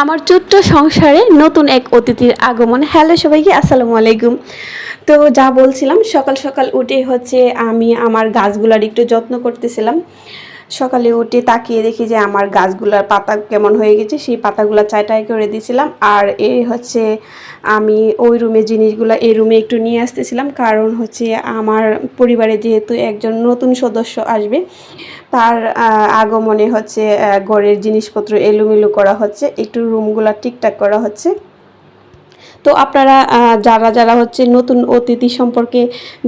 আমার ছোট্ট সংসারে নতুন এক অতিথির আগমন। হ্যালো সবাইকে, আসসালামু আলাইকুম। তো যা বলছিলাম, সকাল সকাল উঠে হচ্ছে আমি আমার গাছগুলার একটু যত্ন করতেছিলাম। সকালে উঠে তাকিয়ে দেখি যে আমার গাছগুলার পাতা কেমন হয়ে গেছে, সেই পাতাগুলো চাটাই করে দিয়েছিলাম আর এই হচ্ছে আমি ওই রুমে জিনিসগুলো এই রুমে একটু নিয়ে আসতেছিলাম, কারণ হচ্ছে আমার পরিবারে যেহেতু একজন নতুন সদস্য আসবে, তার আগমনে হচ্ছে ঘরের জিনিসপত্র এলোমেলো করা হচ্ছে, একটু রুমগুলা ঠিকঠাক করা হচ্ছে। তো আপনারা যারা যারা হচ্ছে নতুন অতিথি সম্পর্কে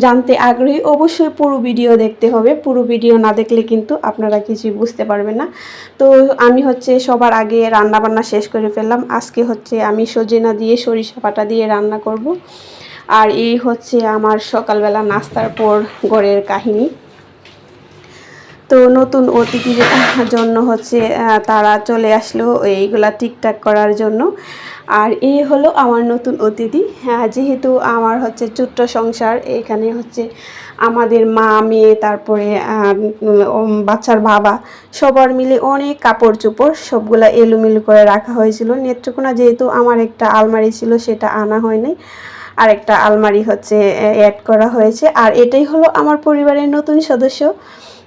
জানতে আগ্রহী, অবশ্যই পুরো ভিডিও দেখতে হবে। পুরো ভিডিও না দেখলে কিন্তু আপনারা কিছুই বুঝতে পারবেন না। তো আমি হচ্ছে সবার আগে রান্না বান্না শেষ করে ফেললাম। আজকে হচ্ছে আমি সজনা দিয়ে সরিষা পাটা দিয়ে রান্না করব। আর এই হচ্ছে আমার সকালবেলা নাস্তার পর গড়ের কাহিনী। তো নতুন অতিথির জন্য হচ্ছে তারা চলে আসলো এইগুলা ঠিকঠাক করার জন্য। আর এই হলো আমার নতুন অতিথি। হ্যাঁ, যেহেতু আমার হচ্ছে ছোট্ট সংসার এখানে হচ্ছে আমাদের মা মেয়ে তারপরে বাচ্চার বাবা সবার মিলে অনেক কাপড় চোপড় সবগুলা এলোমেলো করে রাখা হয়েছিল। নেত্রকোনা যেহেতু আমার একটা আলমারি ছিল সেটা আনা হয়নি। আর একটা আলমারি হচ্ছে অ্যাড করা হয়েছে। আর এটাই হলো আমার পরিবারের নতুন সদস্য।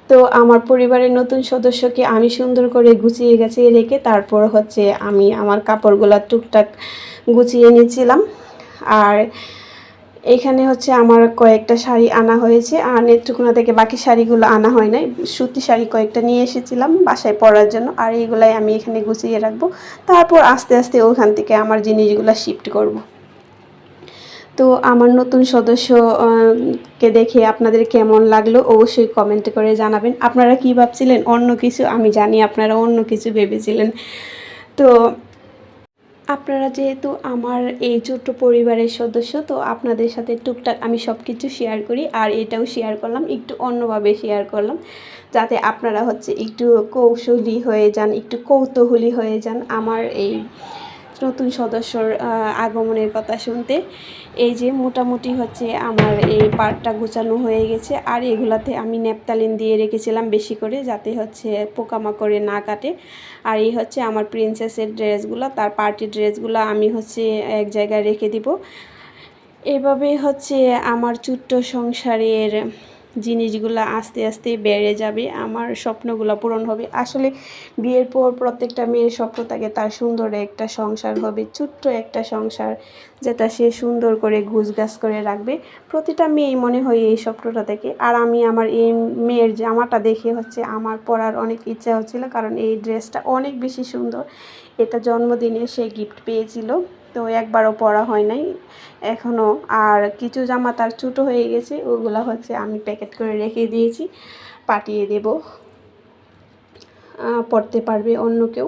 তো আমার পরিবারের নতুন সদস্যকে আমি সুন্দর করে গুছিয়ে গেছিয়ে রেখে তারপর হচ্ছে আমি আমার কাপড়গুলো টুকটাক গুছিয়ে নিয়েছিলাম আর এখানে হচ্ছে আমার কয়েকটা শাড়ি আনা হয়েছে। আর নেত্রকোনা থেকে বাকি শাড়িগুলো আনা হয় নাই। সুতি শাড়ি কয়েকটা নিয়ে এসেছিলাম বাসায় পরার জন্য। আর এইগুলাই আমি এখানে গুছিয়ে রাখব। তারপর আস্তে আস্তে ওখান থেকে আমার জিনিসগুলো শিফট করব। তো আমার নতুন সদস্য কে দেখে আপনাদের কেমন লাগল অবশ্যই কমেন্ট করে জানাবেন। আপনারা কি ভাবছিলেন? অন্য কিছু? আমি জানি আপনারা অন্য কিছু ভেবেছিলেন। তো আপনারা যেহেতু আমার এই ছোট্ট পরিবারের সদস্য, তো আপনাদের সাথে টুকটাক আমি সব কিছু শেয়ার করি আর এটাও শেয়ার করলাম, একটু অন্যভাবে শেয়ার করলাম, যাতে আপনারা হচ্ছে একটু কৌশলী হয়ে যান, একটু কৌতূহলী হয়ে যান। আমার এই নতুন সদস্যর আগমনের কথা শুনতে। এই যে মোটামুটি হচ্ছে আমার এই পার্টটা গোছানো হয়ে গেছে। আর এগুলাতে আমি নেপতালিন দিয়ে রেখেছিলাম বেশি করে যাতে হচ্ছে পোকামাকড়ে না কাটে। আর এই হচ্ছে আমার প্রিন্সেসের ড্রেসগুলো, তার পার্টি ড্রেসগুলো আমি হচ্ছে এক জায়গায় রেখে দিব। এভাবে হচ্ছে আমার ছোট্ট সংসারের জিনিসগুলো আস্তে আস্তে বেড়ে যাবে, আমার স্বপ্নগুলো পূরণ হবে। আসলে বিয়ের পর প্রত্যেকটা মেয়ের স্বপ্ন থাকে তার সুন্দর একটা সংসার হবে, ছোট্ট একটা সংসার যেটা সে সুন্দর করে গুছগাছ করে রাখবে। প্রতিটা মেয়েই মনে হয় এই স্বপ্নটা থেকে আর আমি আমার এই মেয়ের জামাটা দেখে হচ্ছে আমার পরার অনেক ইচ্ছা হচ্ছিল, কারণ এই ড্রেসটা অনেক বেশি সুন্দর। এটা জন্মদিনে সে গিফট পেয়েছিল। তো একবারও পরা হয় নাই এখনও আর কিছু জামা তার ছোটো হয়ে গেছে, ওগুলো হচ্ছে আমি প্যাকেট করে রেখে দিয়েছি, পাঠিয়ে দেব। পড়তে পারবে অন্য কেউ।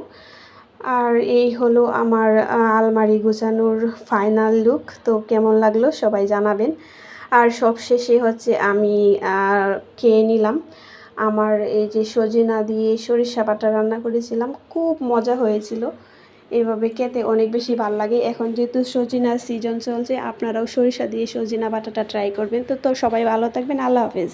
আর এই হলো আমার আলমারি গোছানোর ফাইনাল লুক তো কেমন লাগল সবাই জানাবেন। আর সবশেষে হচ্ছে আমি খেয়ে নিলাম। আমার এই যে সজিনা দিয়ে সরিষা বাটা রান্না করেছিলাম, খুব মজা হয়েছিল। এভাবে খেতে অনেক বেশি ভালো লাগে। এখন যেহেতু সজিনার সিজন চলছে, আপনারাও সরিষা দিয়ে সজিনা বাটাটা ট্রাই করবেন। তো তো সবাই ভালো থাকবেন, আল্লাহ হাফেজ।